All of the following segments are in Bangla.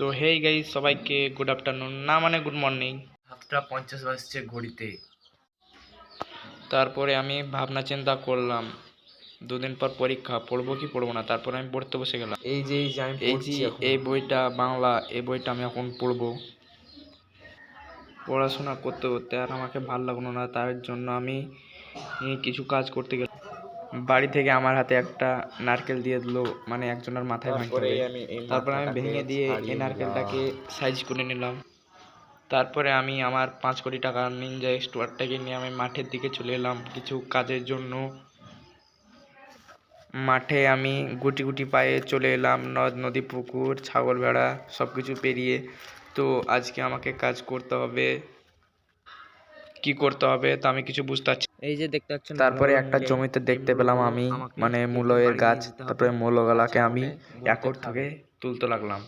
তো হেই গাই সবাইকে গুড আফটারনুন না মানে গুড মর্নিং সাতটা পঞ্চাশ বাজছে ঘড়িতে। তারপরে আমি ভাবনা চিন্তা করলাম দুদিন পর পরীক্ষা পড়ব কি পড়ব না? তারপরে আমি পড়তে বসে গেলাম। এই যে এই যে এই বইটা বাংলা এই বইটা আমি এখন পড়ব। পড়াশোনা করতে করতে আর আমাকে ভালো লাগল না তার জন্য আমি কিছু কাজ করতে গেলাম। বাড়ি থেকে আমার হাতে একটা নারকেল দিয়ে দিলো মানে একজনের মাথায় ভাঙতে তারপরে আমি ভেঙে দিয়ে এই নারকেলটাকে সাইজ করে নিলাম। তারপরে আমি আমার পাঁচ কোটি টাকা নিনজা স্টোয়ারটাকে নিয়ে আমি মাঠের দিকে চলে এলাম কিছু কাজের জন্য। মাঠে আমি গুটি গুটি পায়ে চলে এলাম নদ নদী পুকুর ছাগল ভেড়া সব কিছু পেরিয়ে। তো আজকে আমাকে কাজ করতে হবে। কি করতে হবে তা আমি কিছু বুঝতে পারছি না। এই যে দেখতে পাচ্ছেন তারপরে একটা জমিতে দেখতে পেলাম আমি মানে মূলয়ের গাছ তারপরে মূলগুলাকে আমি একর থেকে তুলতে লাগলাম।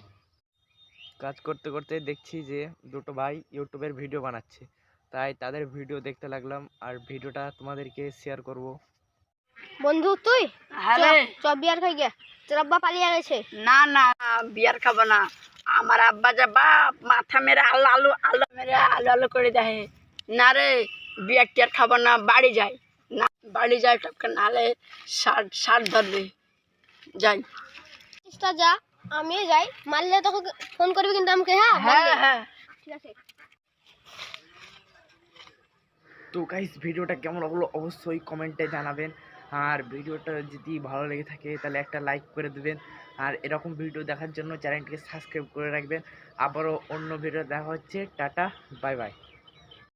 কাজ করতে করতে দেখছি যে দুটো ভাই ইউটিউবের ভিডিও বানাচ্ছে। তাই তাদের ভিডিও দেখতে লাগলাম আর ভিডিওটা তোমাদেরকে শেয়ার করব। বন্ধু তুই? হ্যাঁ চ বিয়ার খাই গে তোর আব্বা পালিয়ে গেছে। না না বিয়ার খাব না। আমার আব্বা যা বাপ মাথা মেরে আলু আলু আলু মেরে আলু আলো করে দেয়। না রে বিয়ার টিয়ার খাব না বাড়ি যাই। না বাড়ি যাই টপকে নালে সার সার ধরবে। যাই। চেষ্টা যা আমিও যাই। মারলে তখন ফোন করবি কিন্তু আমাকে হ্যাঁ? হ্যাঁ হ্যাঁ। ঠিক আছে। তো গাইস ভিডিওটা কেমন হলো অবশ্যই কমেন্টে জানাবেন। আর ভিডিওটা যদি ভালো লেগে থাকে তাহলে একটা লাইক করে দেবেন। আর এরকম ভিডিও দেখার জন্য চ্যানেলটিকে সাবস্ক্রাইব করে রাখবেন। আবারও অন্য ভিডিও দেখা হচ্ছে। Tata bye bye